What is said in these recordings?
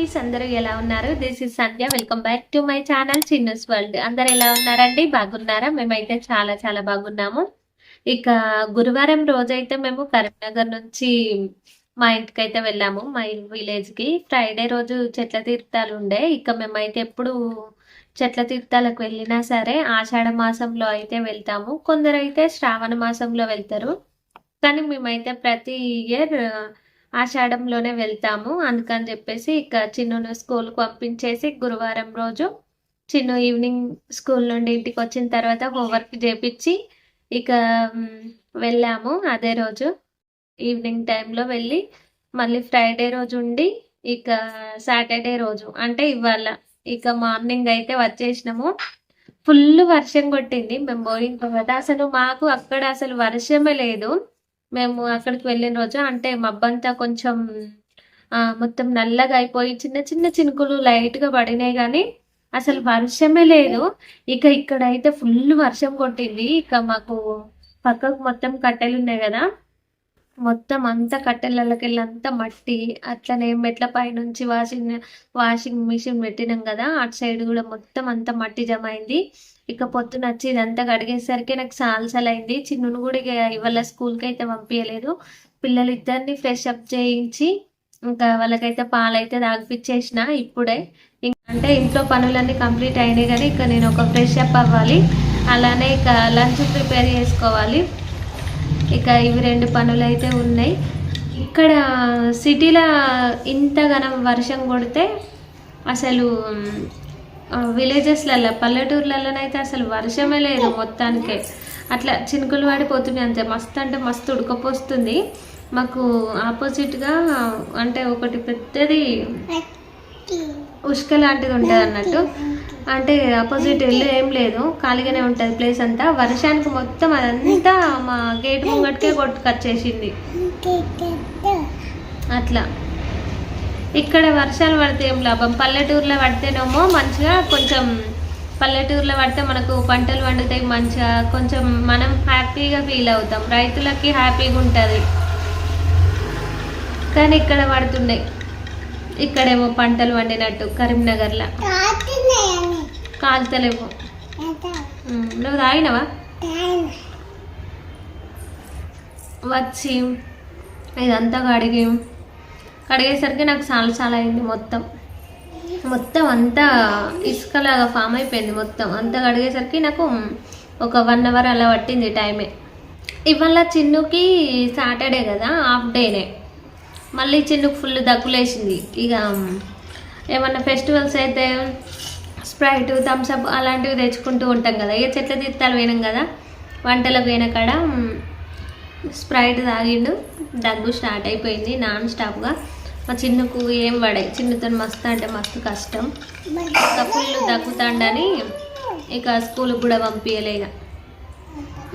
Friends అందరూ ఎలా ఉన్నారు? This is Sandhya welcome back to my channel Chinnu's world అందరు ఎలా ఉన్నారండి? బాగున్నారా? మేమైతే చాలా చాలా బాగున్నాము. ఇక గురువారం రోజైతే మేము కరీంనగర్ నుంచి మా ఇంటికి అయితే వెళ్ళాము మా విలేజ్కి ఫ్రైడే రోజు చెట్ల తీర్థాలు ఉండే. ఇక మేమైతే ఎప్పుడు చెట్ల తీర్థాలకు వెళ్ళినా సరే ఆషాఢ మాసంలో అయితే వెళ్తాము. కొందరైతే శ్రావణ మాసంలో వెళ్తారు. కానీ మేమైతే ప్రతి ఇయర్ ఆషాఢంలోనే వెళ్తాము. అందుకని చెప్పేసి ఇక చిన్నును స్కూల్కి పంపించేసి గురువారం రోజు చిన్ను ఈవినింగ్ స్కూల్ నుండి ఇంటికి వచ్చిన తర్వాత హోంవర్క్ చేపించి ఇక వెళ్ళాము అదే రోజు ఈవినింగ్ టైంలో వెళ్ళి మళ్ళీ ఫ్రైడే రోజు ఉండి ఇక సాటర్డే రోజు అంటే ఇవాళ ఇక మార్నింగ్ అయితే వచ్చేసినాము. ఫుల్ వర్షం కొట్టింది. మేము పోయిన తర్వాత అసలు మాకు అక్కడ అసలు వర్షమే లేదు. మేము అక్కడికి వెళ్ళిన రోజు అంటే మబ్బంతా కొంచెం మొత్తం నల్లగా అయిపోయి చిన్న చిన్న చినుకులు లైట్గా పడినాయి కానీ అసలు వర్షమే లేదు. ఇక ఇక్కడైతే ఫుల్ వర్షం కొట్టింది. ఇక మాకు పక్కకు మొత్తం కట్టెలు ఉన్నాయి కదా. మొత్తం అంతా కట్టెలకి అంతా మట్టి అట్లనే మెట్ల పైనుంచి వాషింగ్ వాషింగ్ మిషన్ పెట్టినాం కదా. అటు సైడ్ కూడా మొత్తం అంతా మట్టి జమ అయింది. ఇక పొద్దున వచ్చి ఇదంతా కడిగేసరికి నాకు సాల్సలైంది అయింది. చిన్నును కూడా ఇక ఇవాళ స్కూల్కి అయితే పంపించలేదు పిల్లలు ఇద్దరిని ఫ్రెష్ అప్ చేయించి ఇంకా వాళ్ళకైతే పాలైతే తాగిపించేసిన ఇప్పుడే. అంటే ఇంట్లో పనులన్నీ కంప్లీట్ అయినాయి కానీ ఇక నేను ఒక ఫ్రెష్ అప్ అవ్వాలి. అలానే ఇక లంచ్ ప్రిపేర్ చేసుకోవాలి. ఇక ఇవి రెండు పనులు అయితే ఉన్నాయి. ఇక్కడ సిటీలో ఇంతగానం వర్షం కొడితే అసలు విలేజెస్లలో పల్లెటూర్లలోనైతే అసలు వర్షమే లేదు మొత్తానికే. అట్లా చినుకులు పడిపోతున్నాయి అంతే. మస్తు అంటే మస్తు ఉడకపోస్తుంది. మాకు ఆపోజిట్గా అంటే ఒకటి పెద్దది ఉష్క లాంటిది ఉంటుంది అన్నట్టు. అంటే ఆపోజిట్ ఇల్లు ఏం లేదు. ఖాళీగానే ఉంటుంది ప్లేస్ అంతా. వర్షానికి మొత్తం అదంతా మా గేట్ ముంగటికే కొట్టుకొచ్చేసింది అట్లా. ఇక్కడ వర్షాలు పడితే ఏం లాభం? పల్లెటూరులో పడితేనేమో మంచిగా కొంచెం పల్లెటూరులో పడితే మనకు పంటలు పండుతాయి మంచిగా కొంచెం మనం హ్యాపీగా ఫీల్ అవుతాం. రైతులకి హ్యాపీగా ఉంటుంది. కానీ ఇక్కడ పడుతున్నాయి. ఇక్కడేమో పంటలు పండినట్టు కరీంనగర్లో. కాలుతలేవు. ఉమ్, నువ్వు తాగినవా? వచ్చి ఇదంతా కడిగి కడిగేసరికి నాకు చాలా చాలా అయింది మొత్తం. మొత్తం అంతా ఇసుకలాగా ఫామ్ అయిపోయింది మొత్తం. అంతా కడిగేసరికి నాకు ఒక వన్ అవర్ అలా పట్టింది టైమే. ఇవాళ చిన్నుకి సాటర్డే కదా హాఫ్ డేనే. మళ్ళీ చిన్నుకు ఫుల్ దగ్గులేసింది. ఇక ఏమన్నా ఫెస్టివల్స్ అయితే స్ప్రైట్ థమ్స్అప్ అలాంటివి తెచ్చుకుంటూ ఉంటాం కదా. ఇక చెట్ల తీర్థాలు పోయినాం కదా వంటలకు పోయిన కాడ స్ప్రైట్ తాగిండు. దగ్గు స్టార్ట్ అయిపోయింది నాన్ స్టాప్గా. మా చిన్నకు ఏం పడాయి చిన్నతో మస్తు అంటే మస్తు కష్టం. ఇంకా ఫుల్ దగ్గుతాండని ఇక స్కూల్కి కూడా పంపించలే ఇక.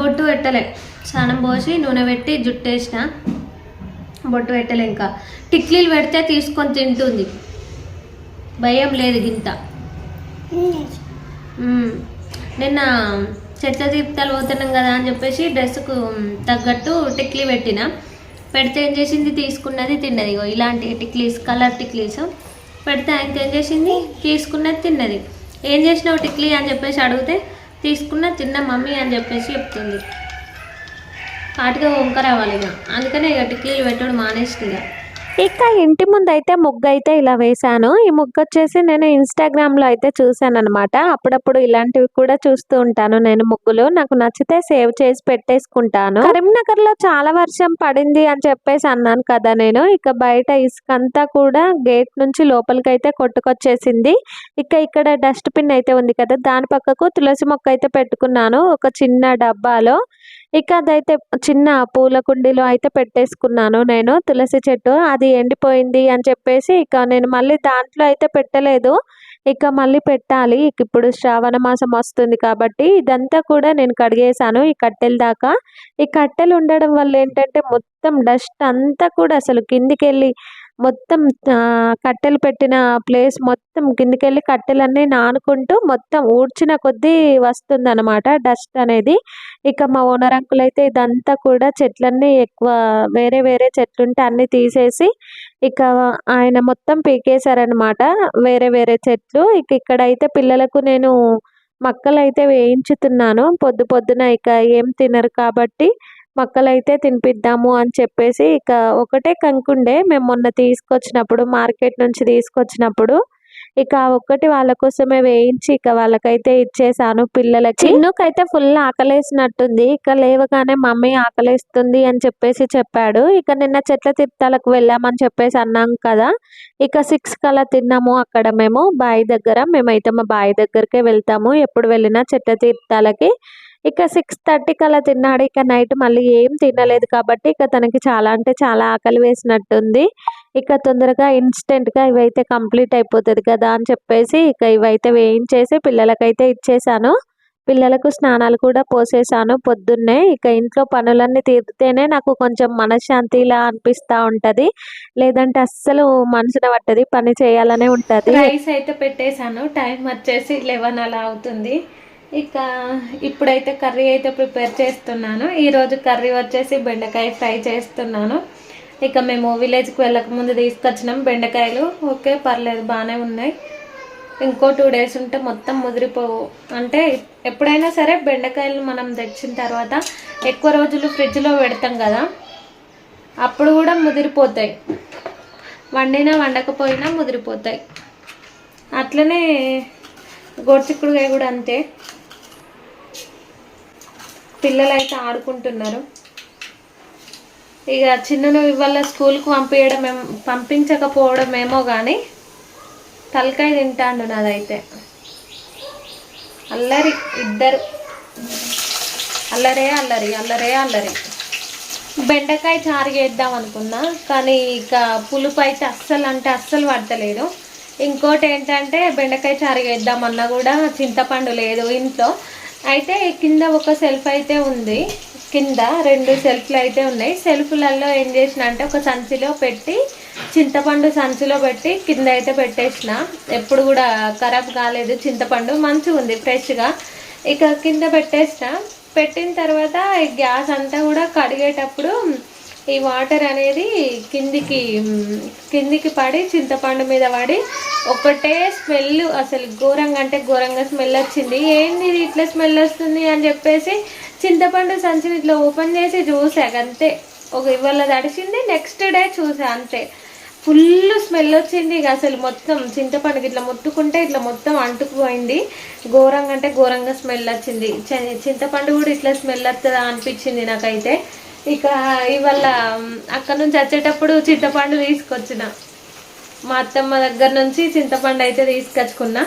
బొట్టు పెట్టలే. స్నానం పోసి నూనె పెట్టి జుట్టేసిన. బొట్టు పెట్టలే ఇంకా. టిక్లీలు పెడితే తీసుకొని తింటుంది. భయం లేదు గింత నిన్న చెత్త తీర్థాలు పోతున్నాం కదా అని చెప్పేసి డ్రెస్కు తగ్గట్టు టిక్లీ పెట్టిన. పెడితే ఏం చేసింది? తీసుకున్నది తిన్నది. ఇగో ఇలాంటి టిక్లీస్ కలర్ టిక్లీస్ పెడితే ఆయనకి ఏం చేసింది? తీసుకున్నది తిన్నది. ఏం చేసినావు టిక్లీ అని చెప్పేసి అడిగితే తీసుకున్న తిన్న మమ్మీ అని చెప్పేసి చెప్తుంది. పాటిగా వంక రావాలి ఇక. అందుకనే ఇక టిక్లీలు పెట్టడం మానేసింది ఇక. ఇంకా ఇంటి ముందు అయితే ముగ్గు అయితే ఇలా వేశాను. ఈ ముగ్గు వచ్చేసి నేను ఇన్స్టాగ్రామ్లో అయితే చూసాను అనమాట అప్పుడప్పుడు ఇలాంటివి కూడా చూస్తూ ఉంటాను నేను ముగ్గులు. నాకు నచ్చితే సేవ్ చేసి పెట్టేసుకుంటాను. కరీంనగర్లో చాలా వర్షం పడింది అని చెప్పేసి అన్నాను కదా నేను. ఇక బయట ఇసుక అంతా కూడా గేట్ నుంచి లోపలికి అయితే కొట్టుకొచ్చేసింది. ఇక ఇక్కడ డస్ట్ బిన్ అయితే ఉంది కదా దాని పక్కకు తులసి మొక్క అయితే పెట్టుకున్నాను. ఒక చిన్న డబ్బాలో ఇక అదైతే చిన్న పూల కుండీలో అయితే పెట్టేసుకున్నాను నేను. తులసి చెట్టు అది ఎండిపోయింది అని చెప్పేసి ఇక నేను మళ్ళీ దాంట్లో అయితే పెట్టలేదు. ఇక మళ్ళీ పెట్టాలి. ఇక ఇప్పుడు శ్రావణ మాసం వస్తుంది కాబట్టి ఇదంతా కూడా నేను కడిగేసాను ఈ కట్టెల దాకా. ఈ కట్టెలు ఉండడం వల్ల ఏంటంటే మొత్తం డస్ట్ అంతా కూడా అసలు కిందికి వెళ్ళి మొత్తం కట్టెలు పెట్టిన ప్లేస్ మొత్తం కిందికెళ్ళి కట్టెలన్నీ నానుకుంటూ మొత్తం ఊడ్చిన కొద్దీ వస్తుంది అనమాట డస్ట్ అనేది. ఇక మా ఓనర్ అంకుల్ అయితే ఇదంతా కూడా చెట్లన్నీ ఎక్కువ వేరే వేరే చెట్లు ఉంటే అన్ని తీసేసి ఇక ఆయన మొత్తం పీకేశారనమాట వేరే వేరే చెట్లు. ఇక ఇక్కడైతే పిల్లలకు నేను మక్కలు అయితే వేయించుతున్నాను. పొద్దు పొద్దున ఇక ఏం తినరు కాబట్టి మొక్కలైతే తినిపిద్దాము అని చెప్పేసి ఇక ఒకటే కంకుండే. మేము మొన్న తీసుకొచ్చినప్పుడు మార్కెట్ నుంచి తీసుకొచ్చినప్పుడు ఇక ఒక్కటి వాళ్ళ కోసమే వేయించి ఇక వాళ్ళకైతే ఇచ్చేసాను పిల్లలకి. చిన్నుకైతే ఫుల్ ఆకలేసినట్టుంది. ఇక లేవగానే మమ్మీ ఆకలేస్తుంది అని చెప్పేసి చెప్పాడు. ఇక నిన్న చెట్ల తీర్థాలకు వెళ్ళామని చెప్పేసి అన్నాం కదా. ఇక సిక్స్ కలా తిన్నాము అక్కడ మేము. బావి దగ్గర. మేమైతే మా బావి దగ్గరకే వెళ్తాము. ఎప్పుడు వెళ్ళినా చెట్ల తీర్థాలకి. ఇక సిక్స్ థర్టీకి అలా తిన్నాడు. ఇక నైట్ మళ్ళీ ఏం తినలేదు కాబట్టి ఇక తనకి చాలా అంటే చాలా ఆకలి వేసినట్టుంది. ఇక తొందరగా ఇన్స్టెంట్గా ఇవైతే కంప్లీట్ అయిపోతుంది కదా అని చెప్పేసి ఇక ఇవైతే వేయించేసి పిల్లలకైతే ఇచ్చేసాను. పిల్లలకు స్నానాలు కూడా పోసేసాను పొద్దున్నే. ఇక ఇంట్లో పనులన్నీ తీరితేనే నాకు కొంచెం మనశ్శాంతిలా అనిపిస్తూ ఉంటుంది. లేదంటే అస్సలు మనసున పట్టది. పని చేయాలనే ఉంటుంది. రైస్ అయితే పెట్టేశాను టైం వచ్చేసి లెవెన్ అలా అవుతుంది. ఇక ఇప్పుడైతే కర్రీ అయితే ప్రిపేర్ చేస్తున్నాను. ఈరోజు కర్రీ వచ్చేసి బెండకాయ ఫ్రై చేస్తున్నాను. ఇక మేము విలేజ్కి వెళ్ళకముందు తీసుకొచ్చినాం బెండకాయలు. ఓకే పర్లేదు బాగానే ఉన్నాయి. ఇంకో టూ డేస్ ఉంటే మొత్తం ముదిరిపోవు. అంటే ఎప్పుడైనా సరే బెండకాయలు మనం తెచ్చిన తర్వాత ఎక్కువ రోజులు ఫ్రిడ్జ్లో పెడతాం కదా అప్పుడు కూడా ముదిరిపోతాయి. వండినా వండకపోయినా ముదిరిపోతాయి. అట్లనే గోడ్చిక్కుడుకాయ కూడా అంతే. పిల్లలు అయితే ఆడుకుంటున్నారు. ఇక చిన్నను ఇవాళ స్కూల్కి పంపించడం పంపించకపోవడం ఏమో కానీ తలకాయ తింటాండు నాదైతే. అల్లరి ఇద్దరు. అల్లరే అల్లరి అల్లరే అల్లరి. బెండకాయ చారు చేద్దాం అనుకున్నా కానీ ఇక పులుపు అయితే అస్సలు అంటే అస్సలు పడతలేదు. ఇంకోటి ఏంటంటే బెండకాయ చారు చేద్దామన్నా కూడా చింతపండు లేదు ఇంట్లో. అయితే కింద ఒక సెల్ఫ్ అయితే ఉంది. కింద రెండు సెల్ఫ్లు అయితే ఉన్నాయి. సెల్ఫ్లలో ఏం చేసిన అంటే ఒక సంచిలో పెట్టి చింతపండు సంచిలో పెట్టి కింద అయితే పెట్టేసిన. ఎప్పుడు కూడా ఖరాబ్ కాలేదు. చింతపండు మంచిగా ఉంది ఫ్రెష్గా. ఇక కింద పెట్టేసిన. పెట్టిన తర్వాత గ్యాస్ అంతా కూడా కడిగేటప్పుడు ఈ వాటర్ అనేది కిందికి కిందికి పడి చింతపండు మీద పడి ఒకటే స్మెల్ అసలు ఘోరంగా అంటే ఘోరంగా స్మెల్ వచ్చింది. ఏంది ఇది ఇట్లా స్మెల్ వస్తుంది అని చెప్పేసి చింతపండు సంచిని ఇట్లా ఓపెన్ చేసి చూసాక అంతే. ఒక ఇవాళ తడిచింది నెక్స్ట్ డే చూసా అంతే. ఫుల్ స్మెల్ వచ్చింది ఇక అసలు మొత్తం. చింతపండుకి ఇట్లా ముట్టుకుంటే ఇట్లా మొత్తం అంటుకుపోయింది. ఘోరంగా అంటే ఘోరంగా స్మెల్ వచ్చింది. చింతపండు కూడా ఇట్లా స్మెల్ వస్తుందా అనిపించింది నాకైతే. ఇక ఇవాళ అక్కడ నుంచి వచ్చేటప్పుడు చింతపండు తీసుకొచ్చిన. మా అత్తమ్మ దగ్గర నుంచి చింతపండు అయితే తీసుకొచ్చుకున్నా.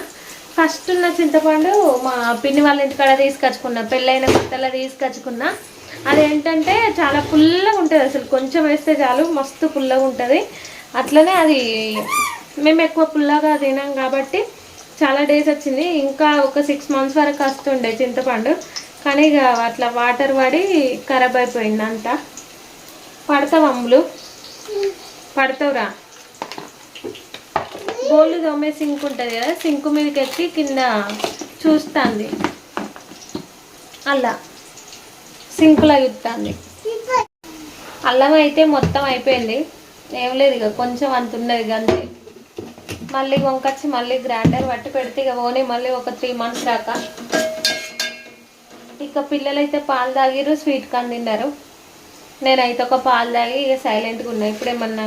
ఫస్ట్ ఉన్న చింతపండు మా పిన్ని వాళ్ళ ఇంటికాడ తీసుకొచ్చుకున్నా. పెళ్ళైన కొత్తలో తీసుకొచ్చుకున్నా. అదేంటంటే చాలా పుల్లగా ఉంటుంది అసలు. కొంచెం వేస్తే చాలు మస్తు పుల్లగా ఉంటుంది. అట్లనే అది మేము ఎక్కువ పుల్లగా తినాం కాబట్టి చాలా డేస్ వచ్చింది. ఇంకా ఒక సిక్స్ మంత్స్ వరకు వస్తుండే చింతపండు. కానీ ఇక అట్లా వాటర్ పడి ఖరాబ్ అయిపోయింది అంతా. పడతావు అమ్ములు? పడతావురా. బోళ్ళు తోమే సింక్ ఉంటుంది కదా సింక్ మీదకి ఎక్కి కింద చూస్తుంది. అలా. సింకులో చూస్తుంది అల్లం అయితే మొత్తం అయిపోయింది. ఏం లేదు ఇక కొంచెం అంత ఉన్నది అంతే. మళ్ళీ వంకొచ్చి మళ్ళీ గ్రైండర్ పట్టి పెడితే ఇక పోనీ మళ్ళీ ఒక త్రీ మంత్స్ దాకా. ఇక పిల్లలైతే పాలు తాగిరు స్వీట్ కాన్ తిన్నారు. నేనైతే ఒక పాలు తాగి ఇక సైలెంట్గా ఉన్నా. ఇప్పుడు ఏమన్నా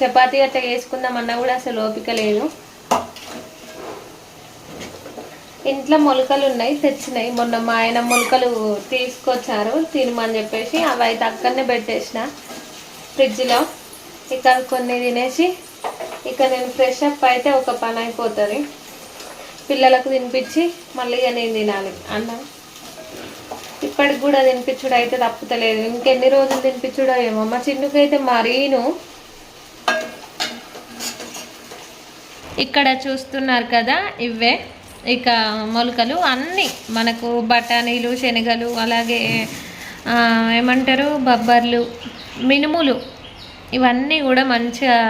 చపాతీ అట్లా వేసుకుందామన్నా కూడా అసలు ఓపిక లేదు. ఇంట్లో మొలకలు ఉన్నాయి తెచ్చినాయి. మొన్న మా ఆయన మొలకలు తీసుకొచ్చారు తినమని చెప్పేసి అవి అయితే అక్కడనే పెట్టేసిన ఫ్రిడ్జ్లో. ఇక్కడ కొన్ని తినేసి ఇక నేను ఫ్రెష్ అప్ అయితే ఒక పని అయిపోతుంది. పిల్లలకు తినిపించి మళ్ళీ ఇక నేను తినాలి. అన్నం. ఇప్పటికి కూడా తినిపించుడు అయితే తప్పుతలేదు. ఇంకెన్ని రోజులు తినిపించుడో ఏమో. మా చిన్నుకైతే మరీను. ఇక్కడ చూస్తున్నారు కదా ఇవే ఇక మొలకలు అన్నీ మనకు బఠానీలు శనగలు అలాగే ఏమంటారు బబ్బర్లు మినుములు ఇవన్నీ కూడా మంచిగా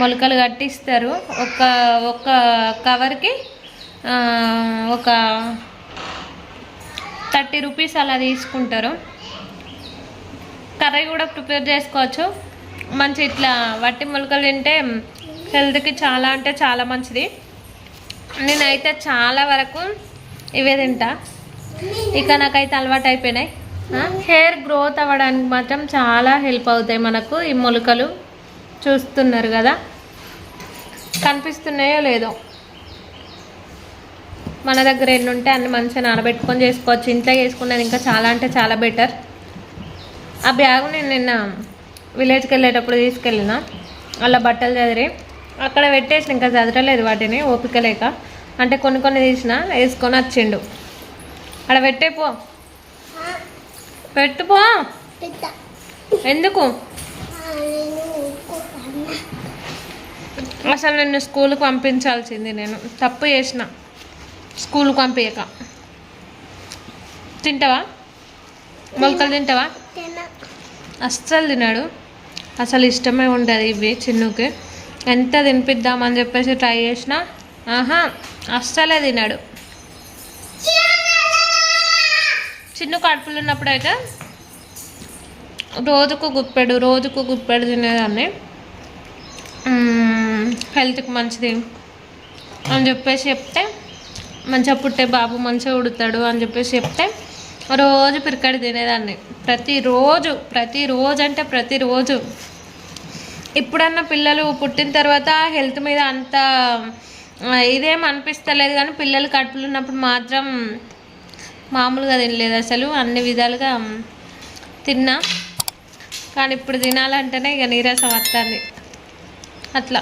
మొలకలు కట్టిస్తారు. ఒక ఒక కవర్కి ఒక థర్టీ రూపీస్ అలా తీసుకుంటారు. కర్రీ కూడా ప్రిపేర్ చేసుకోవచ్చు. మంచి ఇట్లా వట్టి మొలకలు తింటే హెల్త్కి చాలా అంటే చాలా మంచిది. నేనైతే చాలా వరకు ఇవే తింటా. ఇక నాకైతే అలవాటు అయిపోయినాయి. హెయిర్ గ్రోత్ అవ్వడానికి మాత్రం చాలా హెల్ప్ అవుతాయి మనకు ఈ మొలకలు. చూస్తున్నారు కదా? కనిపిస్తున్నాయో లేదో? మన దగ్గర ఎన్ని ఉంటే అన్ని మంచిగా నానబెట్టుకొని చేసుకోవచ్చు. ఇంట్లో చేసుకునేది ఇంకా చాలా అంటే చాలా బెటర్ ఆ బ్యాగ్ నేను నిన్న విలేజ్కి వెళ్ళేటప్పుడు తీసుకెళ్ళిన. అలా బట్టలు చదిరి. అక్కడ పెట్టేసిన ఇంకా చదరలేదు వాటిని ఓపిక లేక. అంటే కొన్ని కొన్ని తీసిన వేసుకొని వచ్చిండు. అక్కడ పెట్టేపో పెట్టుపో ఎందుకు? అసలు నిన్ను స్కూల్కి పంపించాల్సింది నేను. తప్పు చేసిన. స్కూల్కి పంపించక తింటావా? మొలకలు తింటావా? అస్సలు తినాడు. అసలు ఇష్టమే ఉండదు ఇవి చిన్నుకి. ఎంత తినిపిద్దామని చెప్పేసి ట్రై చేసినా ఆహా అస్సలే తినాడు. చిన్న కడుపులు ఉన్నప్పుడైతే రోజుకు గుప్పెడు రోజుకు గుప్పెడు తినేదాన్ని. హెల్త్కి మంచిది అని చెప్పేసి చెప్తే మంచిగా పుట్టే బాబు మంచిగా ఉడుతాడు అని చెప్పేసి చెప్తే రోజు పిరికాడి తినేదాన్ని. ప్రతిరోజు ప్రతిరోజు అంటే ప్రతిరోజు. ఇప్పుడన్నా పిల్లలు పుట్టిన తర్వాత హెల్త్ మీద అంత ఇదేం అనిపిస్తలేదు కానీ పిల్లలు కడుపులు ఉన్నప్పుడు మాత్రం మామూలుగా తినలేదు అసలు. అన్ని విధాలుగా తిన్నా. కానీ ఇప్పుడు తినాలంటేనే ఇక నీరసం వస్తుంది. అట్లా.